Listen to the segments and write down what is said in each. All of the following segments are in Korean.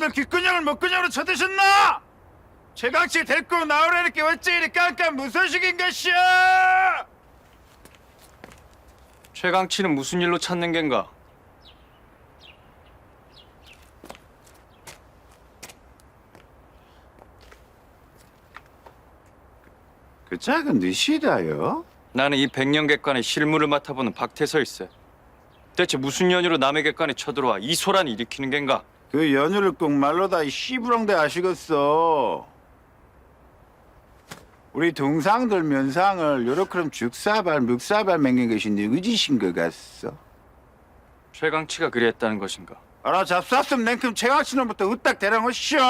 다들 귓근형을 먹근형으로 쳐드셨나? 최강씨 데리고 나오라니까 어째 이리 깜깜 무소식인 것이야? 최강치는 무슨 일로 찾는 겐가? 그 작은 뉘시다요? 나는 이 백년객관의 실무를 맡아보는 박태서일세. 대체 무슨 연유로 남의 객관에 쳐들어와 이 소란 일으키는 겐가? 그 연유를 꼭 말로 다 이 씨부렁대 아시겠어? 우리 동상들 면상을 요렇게럼 죽사발 묵사발 맹긴 것이 누구 짓인 것 같소? 최강치가 그리했다는 것인가? 알아 잡쌌음 냉큼 최강신호부터 으딱 대랑 오시오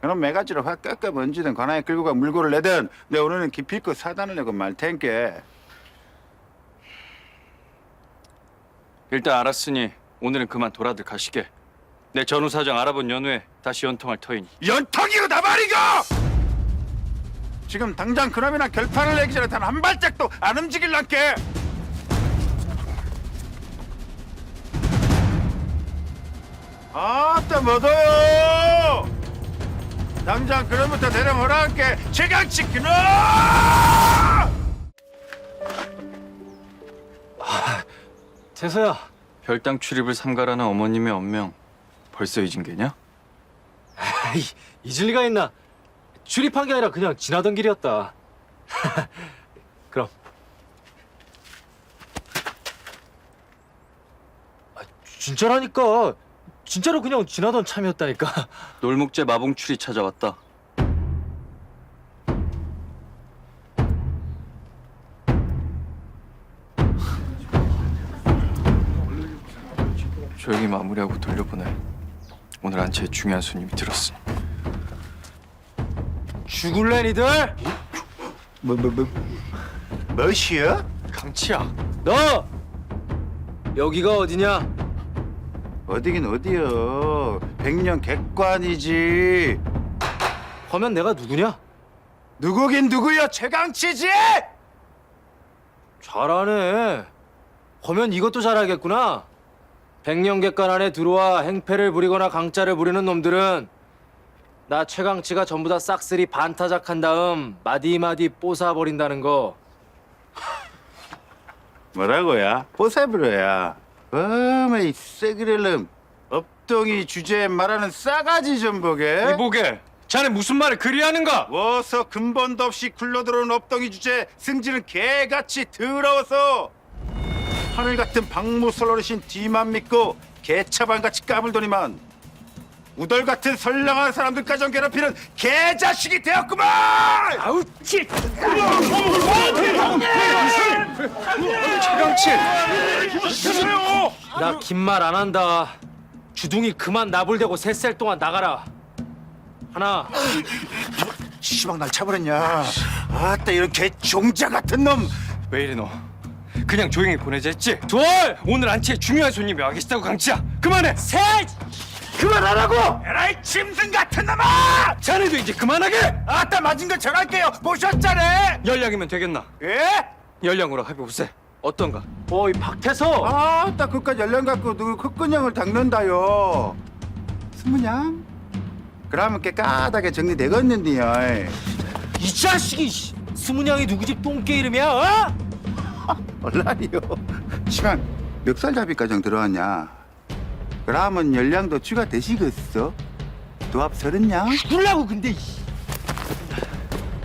그럼 매가지로 확 깎아 번지든 관아에 끌고 가 물고를 내든 내 오늘은 기필코 사단을 내고 말 텐께 일단 알았으니 오늘은 그만 돌아들 가시게. 내 전후 사정 알아본 연후에 다시 연통할 터이니. 연턱이고 나발이고! 지금 당장 그놈이나 결판을 내기 전에 단 한 발짝도 안 움직일란께! 아따 뭐더요 당장 그놈부터 대령 허락할게 최강치 그놈 태서야, 별당 출입을 삼가라는 어머님의 언명 벌써 잊은 게냐? 아이, 잊을 리가 있나? 출입한 게 아니라 그냥 지나던 길이었다. 그럼. 아, 진짜라니까. 진짜로 그냥 지나던 참이었다니까. 놀목제 마봉출이 찾아왔다. 조용히 마무리하고 돌려보내. 오늘 안채에 중요한 손님이 들었으니. 죽을래 니들? 뭐뭐뭐 뭐시여? 강치야. 너 여기가 어디냐? 어디긴 어디여 백년 객관이지 하면 내가 누구냐? 누구긴 누구여 최강치지 잘하네. 하면 이것도 잘하겠구나. 백년객관 안에 들어와 행패를 부리거나 강짜를 부리는 놈들은 나 최강치가 전부 다 싹쓸이 반타작한 다음 마디마디 뽀사버린다는 거. 뭐라고야? 뽀사브로야 어메 이 새그렐름 업동이 주제에 말하는 싸가지 좀 보게 이보게. 자네 무슨 말을 그리 하는가? 워서 근본도 없이 굴러들어온 업덩이 주제 승질은 개같이 더러워서 하늘 같은 박무설 어르신 뒤만 믿고 개차반같이 까불더니만 우덜 같은 선량한 사람들까지 괴롭히는 개자식이 되었구만! 아우 찌! 최강치. 나긴 말 안 한다. 주둥이 그만 나불대고 셋셀 동안 나가라. 하나, 시방 날 차버렸냐? 아따 이런 개 종자 같은 놈! 왜 이래 너? 그냥 조용히 보내자 했지? 둘, 오늘 안채에 중요한 손님이 와 계시다고 강치야. 그만해. 셋! 그만하라고! 에라이 짐승 같은 놈아! 자네도 이제 그만하게. 아따 맞은 거 정할게요. 보셨잖아. 열량이면 되겠나? 예? 열량으로 합의 보세. 어떤가? 어이 박태서! 아따 그깟 연령 갖고 누구 콧근형을 닦는다요. 스무냥? 그러면 꽤 까다게 정리되겠는데요. 이 자식이 씨, 스문양이 누구 집 똥개 이름이야? 어? 얼라리요. 시간 멱살 잡이까지 들어왔냐? 그러면 연량도 추가되시겠어? 도합 서른냥? 죽을라고 근데 이-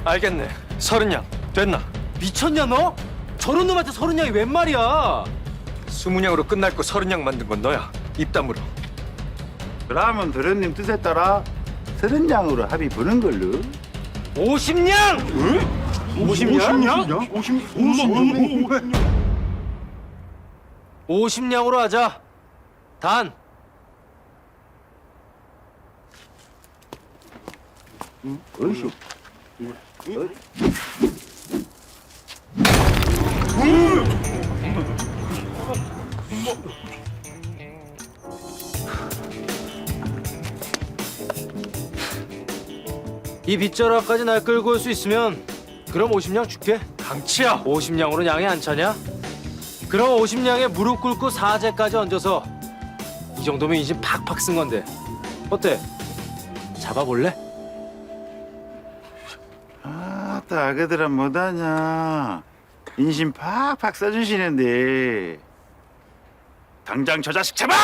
알겠네. 서른 양 됐나? 미쳤냐 너? 저런 놈한테 서른 양이 웬 말이야? 스무냥으로 끝날 거 서른 양 만든 건 너야. 입 다물어. 그러면 도련님 뜻에 따라 서른냥으로 합의 보는 걸로. 오십 냥! 오십 냥? 오십 냥 으로 하자. 단. 어이씨. 이 빗자루까지 날 끌고 올 수 있으면 그럼 오십냥 줄게. 강치야. 오십냥으로 양이 안 차냐? 그럼 오십냥에 무릎 꿇고 사제까지 얹어서 이 정도면 이제 팍팍 쓴 건데 어때? 잡아볼래? 아따 아그들은 뭐하냐 인심 팍팍 써주시는데 당장 저 자식 잡아!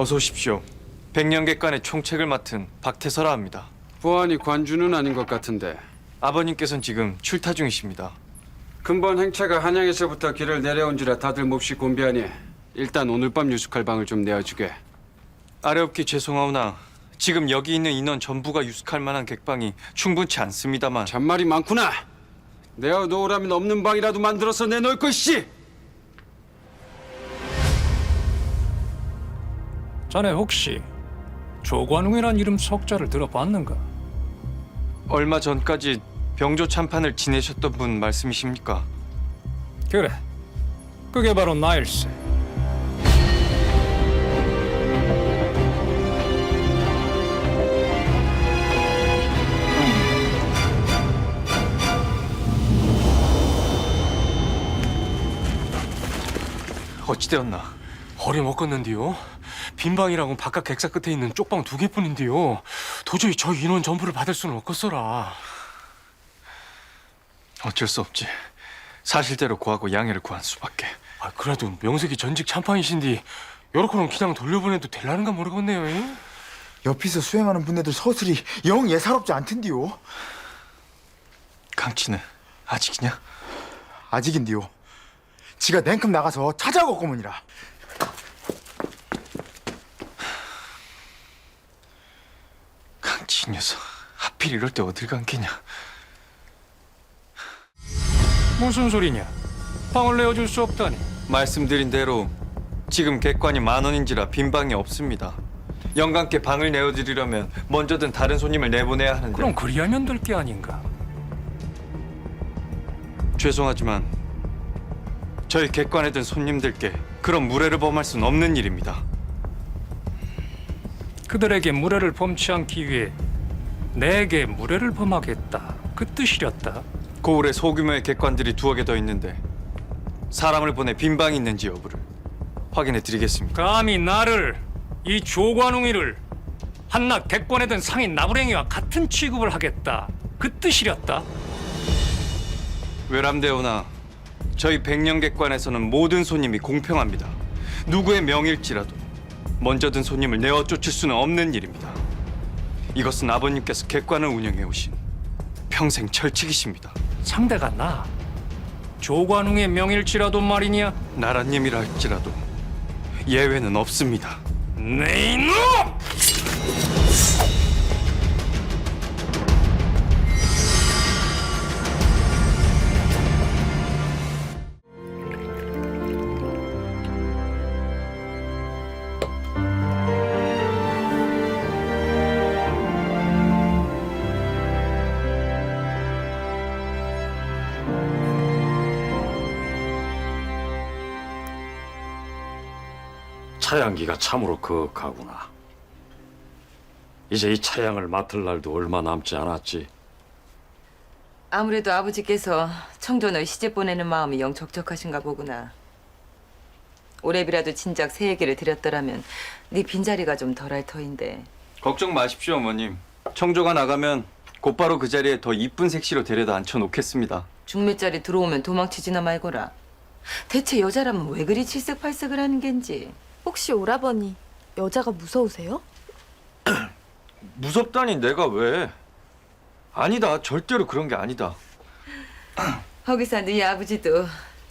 어서 오십시오. 백년객관의 총책을 맡은 박태서라 합니다. 보안이 관주는 아닌 것 같은데 아버님께서는 지금 출타 중이십니다. 근본 행차가 한양에서부터 길을 내려온 줄에 다들 몹시 곤비하니 일단 오늘 밤 유숙할 방을 좀 내어주게 아래없기 죄송하오나 지금 여기 있는 인원 전부가 유숙할 만한 객방이 충분치 않습니다만 잔말이 많구나 내어 놓으라면 없는 방이라도 만들어서 내놓을 것이지 자네 혹시 조관웅이란 이름 석자를 들어봤는가? 얼마 전까지 병조 참판을 지내셨던 분 말씀이십니까? 그래, 그게 바로 나일세. 어찌되었나? 허리 먹겠는데요. 빈 방이랑은 바깥 객사 끝에 있는 쪽방 두 개뿐인데요. 도저히 저 인원 전부를 받을 수는 없겠어라. 어쩔 수 없지. 사실대로 구하고 양해를 구한 수밖에. 아, 그래도 명색이 전직 참판이신데 요렇게는 그냥 돌려보내도 될라는가 모르겠네요. 잉? 옆에서 수행하는 분네들 서술이 영 예사롭지 않던디요. 강치는 아직이냐? 아직인디요. 지가 냉큼 나가서 찾아올 거문이라. 이 녀석 하필 이럴 때 어딜 간 게냐? 무슨 소리냐? 방을 내어줄 수 없다니. 말씀드린 대로 지금 객관이 만 원인지라 빈 방이 없습니다. 영감께 방을 내어드리려면 먼저든 다른 손님을 내보내야 하는데 그럼 그리하면 될 게 아닌가? 죄송하지만 저희 객관에 든 손님들께 그런 무례를 범할 수는 없는 일입니다. 그들에게 무례를 범치 않기 위해 내게 무례를 범하겠다. 그 뜻이렸다. 고을에 소규모의 객관들이 두어 개 더 있는데 사람을 보내 빈 방이 있는지 여부를 확인해 드리겠습니다. 감히 나를 이 조관웅이를 한낱 객관에 든 상인 나부랭이와 같은 취급을 하겠다. 그 뜻이렸다. 외람되오나 저희 백년객관에서는 모든 손님이 공평합니다. 누구의 명일지라도 먼저 든 손님을 내어 쫓을 수는 없는 일입니다. 이것은 아버님께서 객관을 운영해 오신 평생 철칙이십니다. 상대가 나. 조관웅의 명일지라도 말이냐? 나라님이라 할지라도 예외는 없습니다. 네 차양기가 참으로 거하구나. 이제 이 차양을 맡을 날도 얼마 남지 않았지. 아무래도 아버지께서 청조너 시집 보내는 마음이 영 적적하신가 보구나. 올해비라도 진작 새 얘기를 드렸더라면 네 빈자리가 좀 덜할 터인데. 걱정 마십시오, 어머님. 청조가 나가면 곧바로 그 자리에 더 이쁜 색시로 데려다 앉혀 놓겠습니다. 중매자리 들어오면 도망치지나 말거라. 대체 여자라면 왜 그리 칠색팔색을 하는 겐지? 혹시 오라버니 여자가 무서우세요? 무섭다니 내가 왜? 아니다, 절대로 그런 게 아니다. 거기서 네 아버지도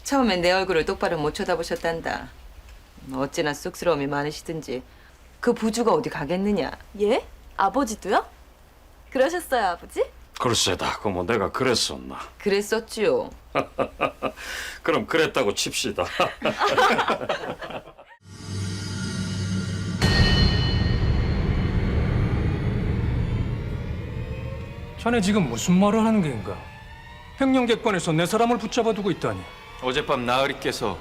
처음엔 내 얼굴을 똑바로 못 쳐다보셨단다. 어찌나 쑥스러움이 많으시든지 그 부주가 어디 가겠느냐? 예? 아버지도요? 그러셨어요, 아버지? 글쎄다, 그뭐 내가 그랬었나. 그랬었지요. 그럼 그랬다고 칩시다. 자네 지금 무슨 말을 하는 게인가? 백령객관에서 내 사람을 붙잡아 두고 있다니. 어젯밤 나으리께서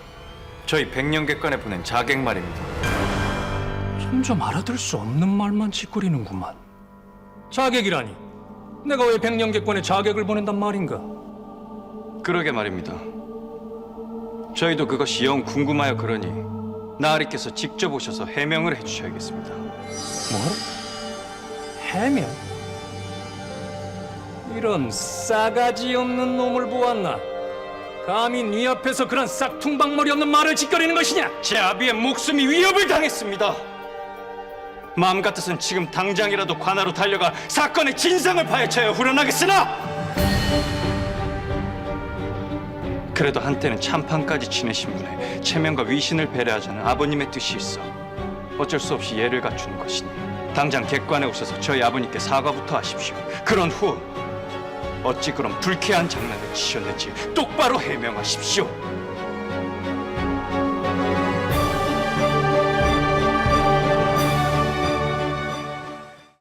저희 백년객관에 보낸 자객 말입니다. 점점 알아들 수 없는 말만 짓거리는구만. 자객이라니. 내가 왜 백령객권에 자객을 보낸단 말인가? 그러게 말입니다. 저희도 그것이 영 궁금하여 그러니 나으리께서 직접 오셔서 해명을 해주셔야겠습니다. 뭐? 해명? 이런 싸가지 없는 놈을 보았나? 감히 네 앞에서 그런 싹퉁방머리 없는 말을 짓거리는 것이냐? 제 아비의 목숨이 위협을 당했습니다. 마음 같아선 지금 당장이라도 관하로 달려가 사건의 진상을 파헤쳐야 후련하겠으나 그래도 한때는 참판까지 지내신 분의 체면과 위신을 배려하자는 아버님의 뜻이 있어 어쩔 수 없이 예를 갖추는 것이니 당장 객관에 오셔서 저희 아버님께 사과부터 하십시오. 그런 후 어찌 그런 불쾌한 장난을 치셨는지 똑바로 해명하십시오.